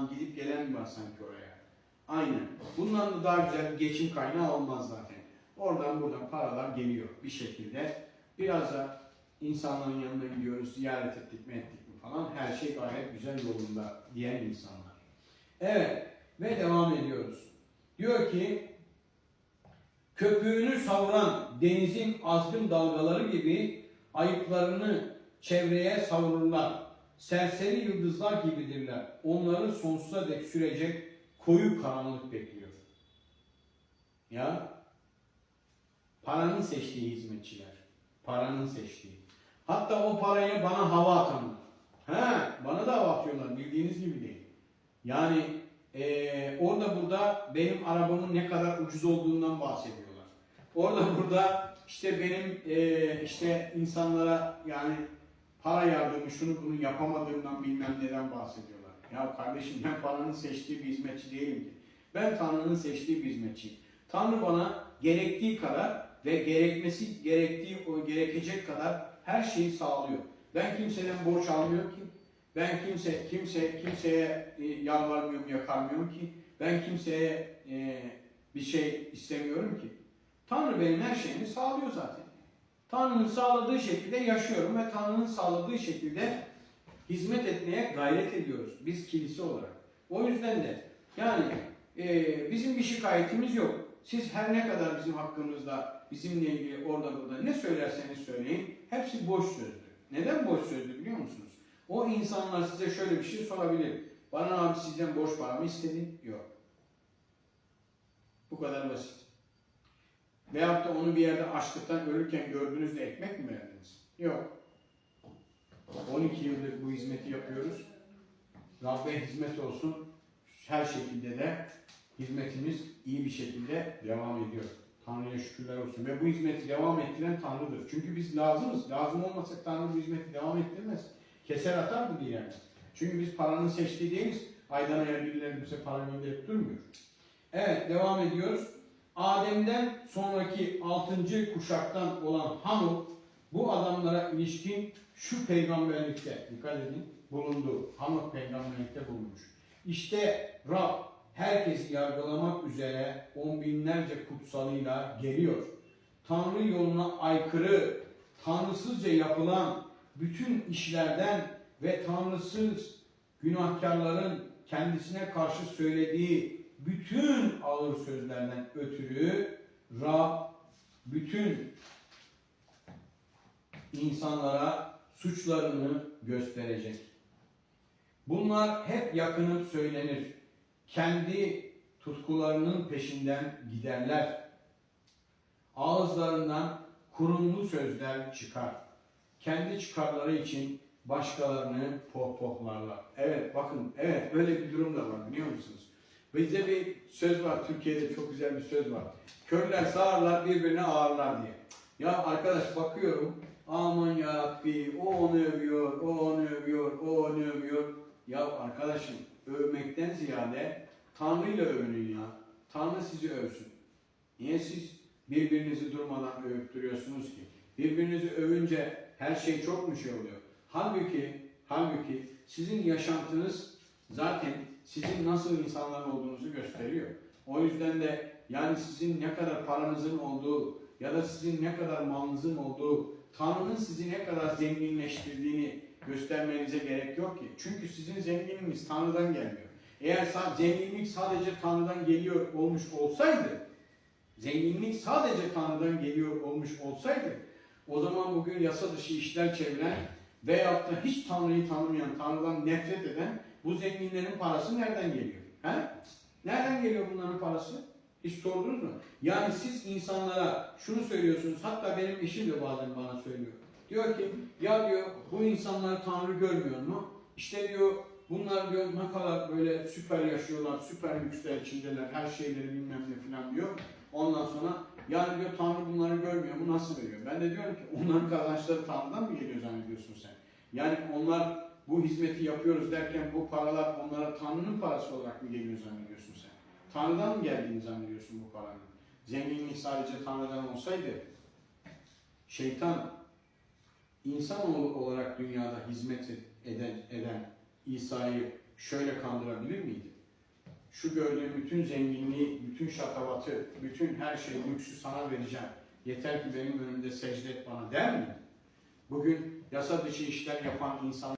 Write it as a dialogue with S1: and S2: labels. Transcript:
S1: gidip gelen var sanki oraya. Aynen. Bundan da daha güzel bir geçim kaynağı olmaz zaten. Oradan buradan paralar geliyor bir şekilde. Biraz da insanların yanına gidiyoruz, ziyaret ettik mi ettik mi falan. Her şey gayet güzel yolunda diyen insanlar. Evet ve devam ediyoruz. Diyor ki köpüğünü savuran denizin azgın dalgaları gibi ayıplarını çevreye savururlar. Serseri yıldızlar gibidirler. Onları sonsuza dek sürecek koyu karanlık bekliyor. Ya paranın seçtiği hizmetçiler. Paranın seçtiği. Hatta o parayı bana hava atanlar. He, bana da hava atıyorlar bildiğiniz gibi değil. Yani eee, orada burada benim arabamın ne kadar ucuz olduğundan bahsediyorlar. Orada burada işte benim eee, işte insanlara yani para yardımı şunu bunu yapamadığımdan bilmem neden bahsediyorlar. Ya kardeşim ben paranın seçtiği bir hizmetçi değilim ki. Ben Tanrı'nın seçtiği bir hizmetçiyim. Tanrı bana gerektiği kadar ve gerekmesi gerektiği gerekecek kadar her şeyi sağlıyor. Ben kimseden borç almıyorum ki. Ben kimse kimse kimseye e, yalvarmıyorum, yakarmıyorum ki. Ben kimseye e, bir şey istemiyorum ki. Tanrı benim her şeyimi sağlıyor zaten. Tanrı'nın sağladığı şekilde yaşıyorum ve Tanrı'nın sağladığı şekilde hizmet etmeye gayret ediyoruz biz kilise olarak. O yüzden de yani e, bizim bir şikayetimiz yok. Siz her ne kadar bizim hakkımızda bizimle ilgili orada burada ne söylerseniz söyleyin hepsi boş sözdür. Neden boş sözdür biliyor musunuz? O insanlar size şöyle bir şey sorabilir. Bana abi sizden borç para mı istedin? Yok. Bu kadar basit. Veyahut da onu bir yerde açlıktan ölürken gördüğünüzde ekmek mi verdiniz? Yok. 12 yıldır bu hizmeti yapıyoruz. Rabbe hizmet olsun. Her şekilde de hizmetimiz iyi bir şekilde devam ediyor. Tanrı'ya şükürler olsun. Ve bu hizmeti devam ettiren Tanrı'dır. Çünkü biz lazımız. Lazım olmasak Tanrı bu hizmeti devam ettirmez. Keser atar mı diye. Çünkü biz paranın seçtiği değiliz. Aydan aya birileri bize para gönderip durmuyor. Evet devam ediyoruz. Adem'den sonraki 6. kuşaktan olan Hanuk bu adamlara ilişkin şu peygamberlikte dikkat edin bulundu. Hanuk peygamberlikte bulunmuş. İşte Rab herkesi yargılamak üzere on binlerce kutsalıyla geliyor. Tanrı yoluna aykırı, tanrısızca yapılan bütün işlerden ve tanrısız günahkarların kendisine karşı söylediği bütün ağır sözlerden ötürü Rab bütün insanlara suçlarını gösterecek. Bunlar hep yakınıp söylenir. Kendi tutkularının peşinden giderler. Ağızlarından kurumlu sözler çıkar. Kendi çıkarları için başkalarını pohpohlarlar. Evet bakın evet böyle bir durum da var biliyor musunuz? Bizde bir söz var Türkiye'de çok güzel bir söz var. Körler sağırlar birbirine ağırlar diye. Ya arkadaş bakıyorum aman ya Rabbi o onu övüyor, o onu övüyor, o onu övüyor. Ya arkadaşım övmekten ziyade Tanrı ile övünün ya. Tanrı sizi övsün. Niye siz birbirinizi durmadan övüp duruyorsunuz ki? Birbirinizi övünce her şey çok mu şey oluyor? Halbuki, halbuki sizin yaşantınız zaten sizin nasıl insanlar olduğunuzu gösteriyor. O yüzden de yani sizin ne kadar paranızın olduğu ya da sizin ne kadar malınızın olduğu, Tanrı'nın sizi ne kadar zenginleştirdiğini göstermenize gerek yok ki. Çünkü sizin zenginliğiniz Tanrı'dan gelmiyor. Eğer zenginlik sadece Tanrı'dan geliyor olmuş olsaydı, zenginlik sadece Tanrı'dan geliyor olmuş olsaydı, o zaman bugün yasa dışı işler çeviren veyahut da hiç Tanrı'yı tanımayan, Tanrı'dan nefret eden bu zenginlerin parası nereden geliyor? He? Nereden geliyor bunların parası? Hiç sordunuz mu? Yani siz insanlara şunu söylüyorsunuz, hatta benim eşim de bazen bana söylüyor. Diyor ki, ya diyor bu insanlar Tanrı görmüyor mu? İşte diyor bunlar diyor ne kadar böyle süper yaşıyorlar, süper lüksler içindeler, her şeyleri bilmem ne falan diyor. Ondan sonra yani diyor Tanrı bunları görmüyor mu nasıl veriyor? Ben de diyorum ki onların kazançları Tanrı'dan mı geliyor zannediyorsun sen? Yani onlar bu hizmeti yapıyoruz derken bu paralar onlara Tanrı'nın parası olarak mı geliyor zannediyorsun sen? Tanrı'dan mı geldiğini zannediyorsun bu paranın? Zenginlik sadece Tanrı'dan olsaydı şeytan insanoğlu olarak dünyada hizmet eden, eden İsa'yı şöyle kandırabilir miydi? Şu gördüğün bütün zenginliği, bütün şatavatı, bütün her şeyi, lüksü sana vereceğim. Yeter ki benim önümde secde et bana der mi? Bugün yasa dışı işler yapan insan